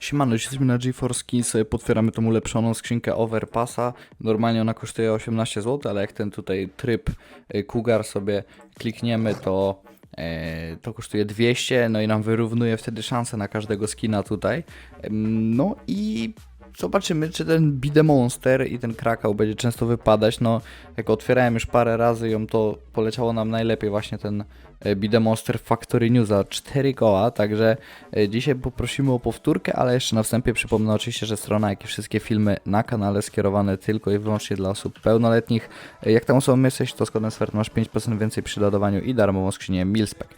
Siemano, jesteśmy na GeForce Skins, potwieramy tą ulepszoną skrzynkę Overpassa. Normalnie ona kosztuje 18 zł, ale jak ten tutaj tryb Cougar sobie klikniemy, to, e, to kosztuje 200, no i nam wyrównuje wtedy szanse na każdego skina tutaj. No i zobaczymy, czy ten Bide Monster i ten Krakał będzie często wypadać. No, jak otwierałem już parę razy ją, to poleciało nam najlepiej właśnie ten e, Bide Monster Factory News za 4 koła, także e, dzisiaj poprosimy o powtórkę, ale jeszcze na wstępie przypomnę oczywiście, że strona, jak i wszystkie filmy na kanale skierowane tylko i wyłącznie dla osób pełnoletnich. E, Jak tam osobą jesteś, to z kodem SWERT masz 5% więcej przy ładowaniu i darmową skrzynię Milspec.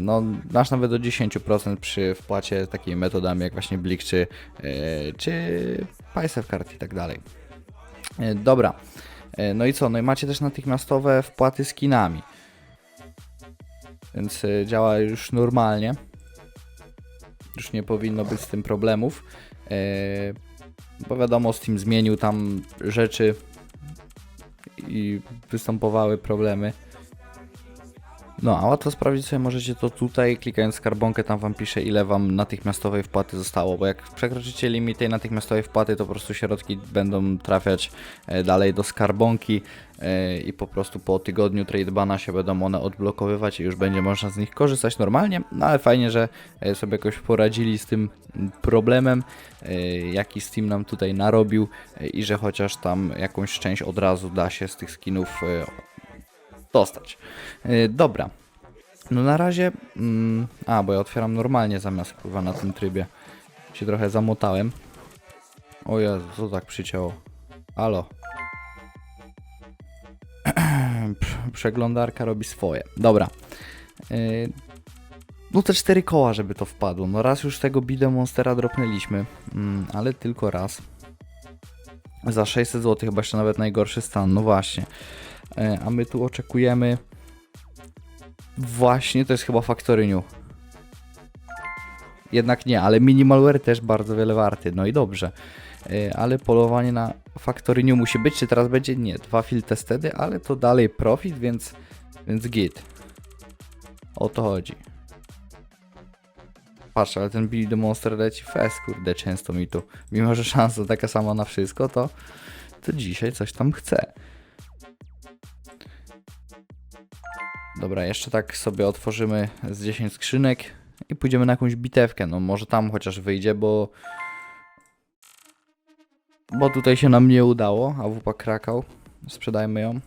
No, masz nawet do 10% przy wpłacie takimi metodami jak właśnie Blik czy, czy Paysafe i tak dalej. Dobra. No i co? No i macie też natychmiastowe wpłaty skinami. Więc e, działa już normalnie. Już nie powinno być z tym problemów. E, Bo wiadomo, Steam zmienił tam rzeczy i występowały problemy. No, a łatwo sprawdzić sobie możecie to tutaj, klikając skarbonkę, tam wam pisze ile wam natychmiastowej wpłaty zostało, bo jak przekroczycie limit tej natychmiastowej wpłaty, to po prostu środki będą trafiać e, dalej do skarbonki e, i po prostu po tygodniu tradebana się będą one odblokowywać i już będzie można z nich korzystać normalnie, no ale fajnie, że e, sobie jakoś poradzili z tym problemem, jaki Steam nam tutaj narobił i że chociaż tam jakąś część od razu da się z tych skinów dostać. Yy, dobra. No na razie. Mm, a, bo ja otwieram normalnie zamiast pływa na tym trybie. Się trochę zamotałem. O Jezu, co tak przycięło? Prze- Przeglądarka robi swoje. Dobra. Yy, no te cztery koła, żeby to wpadło. No raz już tego Bide Monstera dropnęliśmy, mm, ale tylko raz. Za 600 zł, chyba jeszcze nawet najgorszy stan. No właśnie. E, A my tu oczekujemy. Właśnie, to jest chyba Factory New. Jednak nie, ale Minimalware też bardzo wiele warty. No i dobrze. E, Ale polowanie na Factory New musi być. Czy teraz będzie? Nie. Dwa field tested, ale to dalej profit, więc, więc git. O to chodzi. Patrz, ale ten Build Monster leci fest, kurde, często mi tu. Mimo, że szansa taka sama na wszystko, to, to dzisiaj coś tam chce. Dobra, jeszcze tak sobie otworzymy z 10 skrzynek i pójdziemy na jakąś bitewkę. No może tam chociaż wyjdzie, bo bo tutaj się nam nie udało, a wupa krakał. Sprzedajmy ją.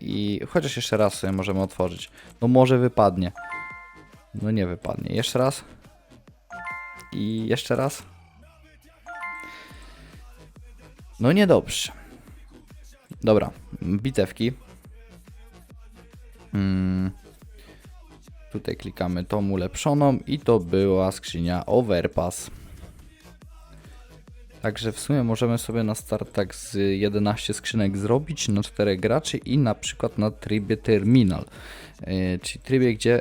I chociaż jeszcze raz sobie możemy otworzyć. No może wypadnie. No nie wypadnie. Jeszcze raz. I jeszcze raz. No niedobrze. Dobra, bitewki. Mm. Tutaj klikamy tą ulepszoną i to była skrzynia Overpass. Także w sumie możemy sobie na start tak z 11 skrzynek zrobić na 4 graczy i na przykład na trybie Terminal. Yy, czyli trybie, gdzie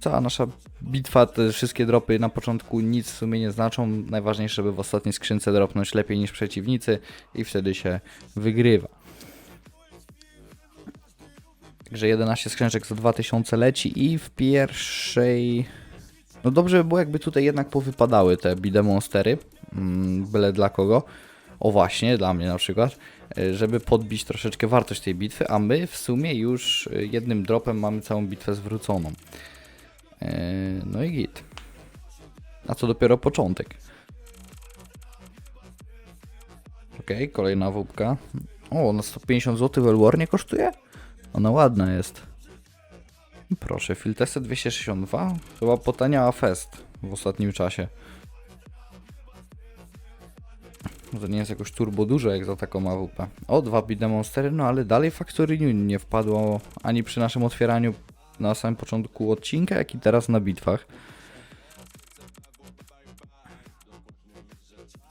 cała nasza bitwa, te wszystkie dropy na początku nic w sumie nie znaczą. Najważniejsze, żeby w ostatniej skrzynce dropnąć lepiej niż przeciwnicy i wtedy się wygrywa. Także 11 skrzyneczek za 2000 leci i w pierwszej... No dobrze by było jakby tutaj jednak powypadały te bide monstery, mm, byle dla kogo. O właśnie, dla mnie na przykład, e, żeby podbić troszeczkę wartość tej bitwy, a my w sumie już e, jednym dropem mamy całą bitwę zwróconą. E, No i git. A co dopiero początek. Okej, kolejna wódka. O, na 150 zł w Elwarnie kosztuje? Ona ładna jest. Proszę, Filtese 262? Chyba potaniała fest w ostatnim czasie. To nie jest jakoś turbo dużo jak za taką AWP. O, dwa bide no ale dalej Factory nie wpadło ani przy naszym otwieraniu na samym początku odcinka, jak i teraz na bitwach.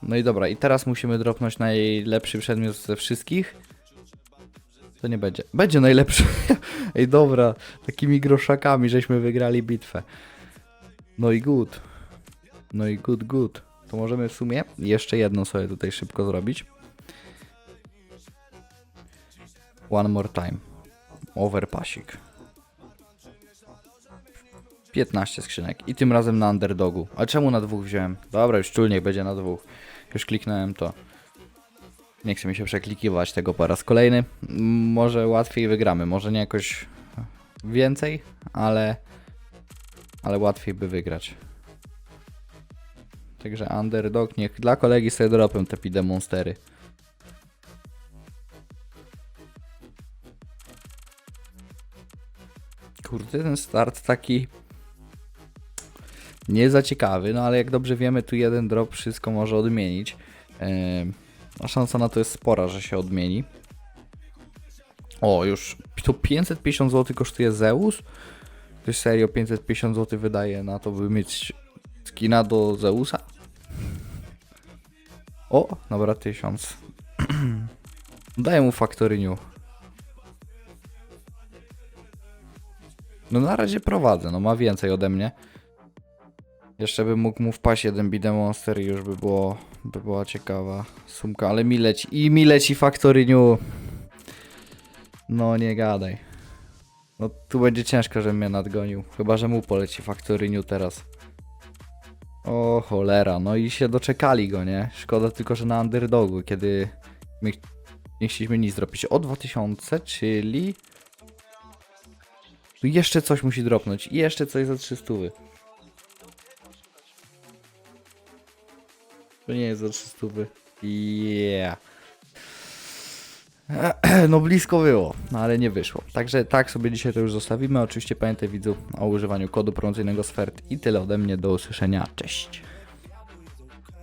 No i dobra, i teraz musimy dropnąć najlepszy przedmiot ze wszystkich. To nie będzie. Będzie najlepszy. Ej, dobra, takimi groszakami żeśmy wygrali bitwę. No i good. No i good, good. To możemy w sumie jeszcze jedno sobie tutaj szybko zrobić. One more time. Overpassik. 15 skrzynek. I tym razem na underdogu. A czemu na dwóch wziąłem? Dobra, już czulnie będzie na dwóch. Już kliknąłem to. Nie chce mi się przeklikiwać tego po raz kolejny. Może łatwiej wygramy. Może nie jakoś więcej, ale, ale łatwiej by wygrać. Także underdog, niech dla kolegi sobie dropią te pide monstery. Kurde, ten start taki nie za ciekawy, no ale jak dobrze wiemy, tu jeden drop wszystko może odmienić. Ehm, a szansa na to jest spora, że się odmieni. O, już to 550 zł kosztuje Zeus? Ktoś serio 550 zł wydaje na to, by mieć skina do Zeusa? O, dobra, 1000. Daję mu Factory New. No na razie prowadzę, no ma więcej ode mnie. Jeszcze bym mógł mu wpaść jeden Bide Monster i już by było, by była ciekawa sumka, ale mi leci, i mi leci Factory New. No nie gadaj. No tu będzie ciężko, żebym mnie nadgonił. Chyba, że mu poleci Factory New teraz. O cholera, no i się doczekali go, nie? Szkoda tylko, że na underdogu, kiedy my nie chcieliśmy nic zrobić. O 2000, czyli... Tu jeszcze coś musi dropnąć. I jeszcze coś za 300. To nie jest za 300. Yeah. No blisko było, no ale nie wyszło. Także tak sobie dzisiaj to już zostawimy. Oczywiście pamiętaj widzu o używaniu kodu promocyjnego SFERT i tyle ode mnie. Do usłyszenia. Cześć.